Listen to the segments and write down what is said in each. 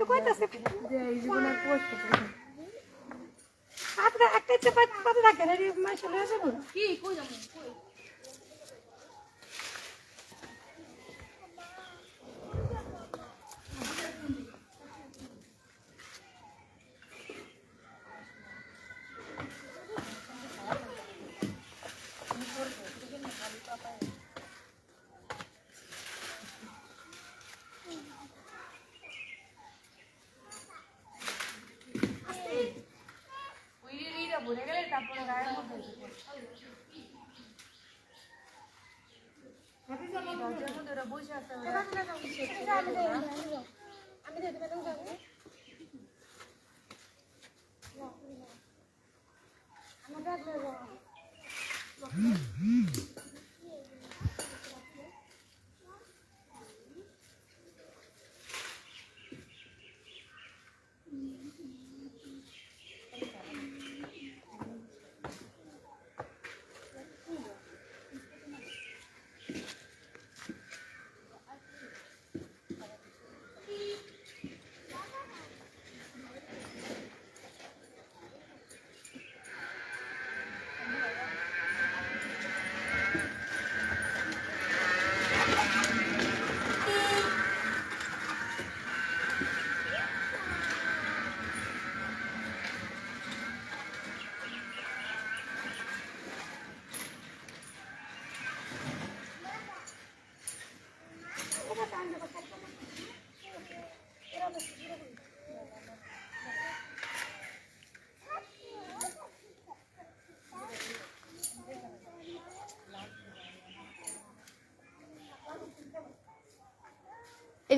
তো কইতাছে। যে এই জীবনে পোস্ট হাতটা একটা ইচ্ছে পাত পাত থাকে রে মাসে লয়ে যাব। কি? কই যাব? উইরিটা মধ্যে দরজার মধ্যে ওরা বসে আছে ওরা আমি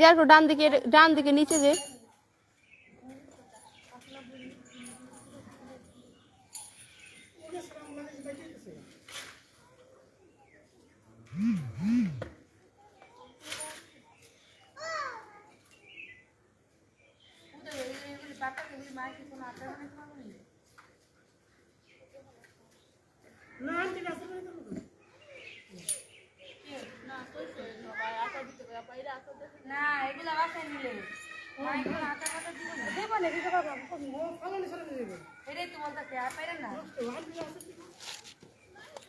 যে একটু ডান দিকে ডান দিকে নিচে যে। না এগুলা বাসায় নিলে মা এগুলো আটা কাটা দিব না দেবো না দিতে পারব এটাই তো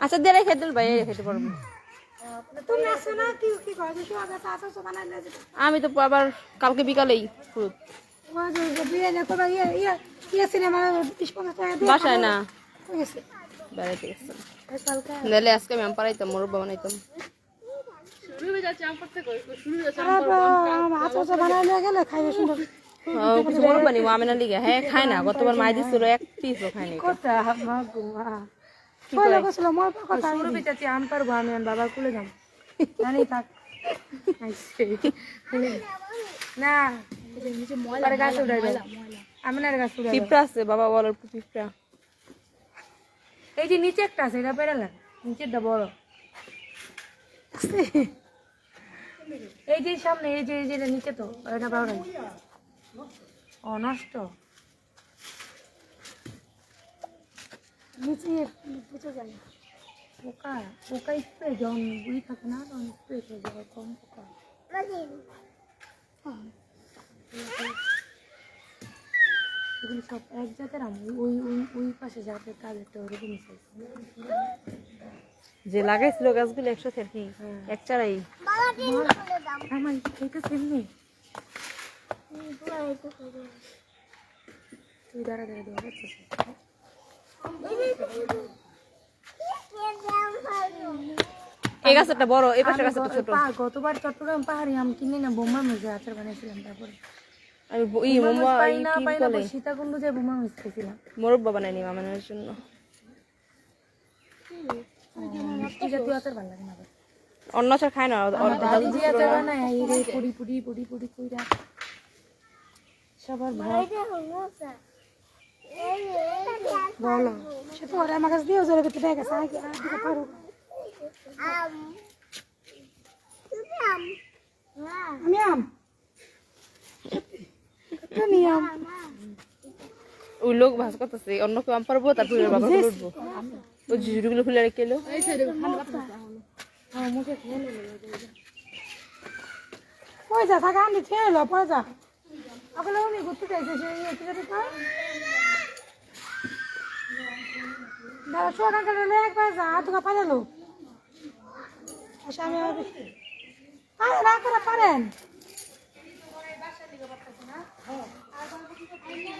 আচ্ছা দিয়ে রেখে দিল ভাই এই খেতে পারব তুমি আসো না কি কি কয় যে সুয়াগা আসো সো বানাই আমি তো আবার কালকে বিকালেই ফুরুত ও যে যে বিয়ে না করবা ইয়ে ইয়ে ইয়ে সিনেমা বিশ পঞ্চাশ টাকা দিয়ে বাসায় না। বেড়াইতে গেছিলাম। নাহলে আজকে আমি আম পারাইতাম মোরব্বা বানাইতাম। কিছু আমি লিগে হ্যাঁ খায় না গতবার মাই দিছিল এক পিসও খায়নি। পারব আমি বাবার কুলে যাম জানি থাক। না দেব। পিঁপড়া আছে বাবা এই যে নিচে একটা আছে এটা পেরালাম নিচেরটা বড়। এই যে সামনে, এই যে এই যে নিচে তো এটা বড় নাই। ও, নষ্ট। নিচে বুঝে যায়। পোকা পোকা স্প্রে যখন বুড়ি থাকে না তখন স্প্রে করে দেবে কম পোকা। এগুলো সব এক জাতের আম, ওই ওই ওই পাশে জাতের তাদেরটা ওরকমই size। যে লাগাইছিল গাছগুলো একসাথে আর এক চারাই। আমার খেতে চিনবি তুই দাঁড়া দাঁড়া দেওয়া এই গাছটা বড় এই পাশে গাছটা ছোট। গতবার চট্টগ্রাম পাহাড়ি আম কিনে না বোমার মধ্যে আচার বানিয়েছিলাম তারপরে। আমি ই মোমো পাই না পাই না সীতাকুণ্ড যে বোমা মিস খেয়েছিলাম মোরব্বা বানাইনি মামানের জন্য। অন্য খায় না অ- অ- দাদি যে আচার বানায় এই পুরি পুরি পুরি পুরি কইরা। সবার বলো সে তো ওরা আমার কাছে দিয়ে জোরে করতে পেয়ে গেছে আগে আর দিতে পারো। আমি আম। তুমি আম। ওই লোক করতেছে অন্য কেউ আম পারব তারপরে বাবা উঠবো। ওই ঝুড়িগুলো খুলে রেখে এলো। পয়সা থাকা আমি খেয়ে এলো পয়সা। ওগুলো উনি ঘুরতে চাইছে সে ইয়ে? দাদা চুয়াডাঙ্গা গেলে একবার যা তোকে পাঠালো আচ্ছা আমি আবার- আরে না করে পারেন।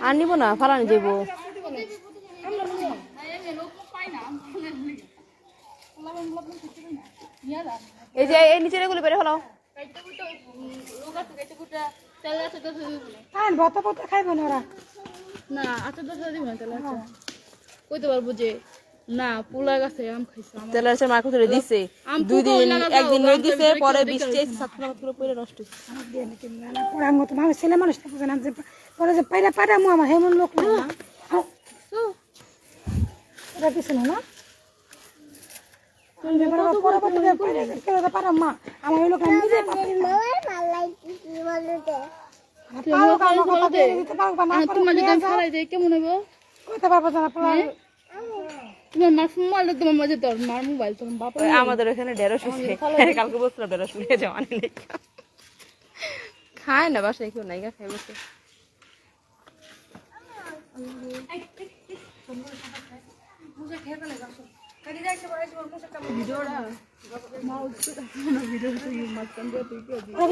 আর নিব না ফালানি যাব এই যে এই নিচে গুলো বেড়ে ফেলাও ওরা? না আচ্ছা তো দিব না তাহলে কইতে পারব যে না পোলা গাছে আম খাইছে দিছে। দুই দিন একদিন দিছে পরে বৃষ্টি নষ্ট পড়ার মতো মানুষ ছেলে মানুষ বুঝে না যে পরে যে পাইরা পাইরা মু আমার হেমন লোক না না? না মা আমার ওই লোক আমাদের ওখানে ঢেঁড়স কালকে বসছিল ঢেঁড়স নিয়ে যাওয়া নেই। খায় না বাসায় কেউ নাই খাই বসে। ওর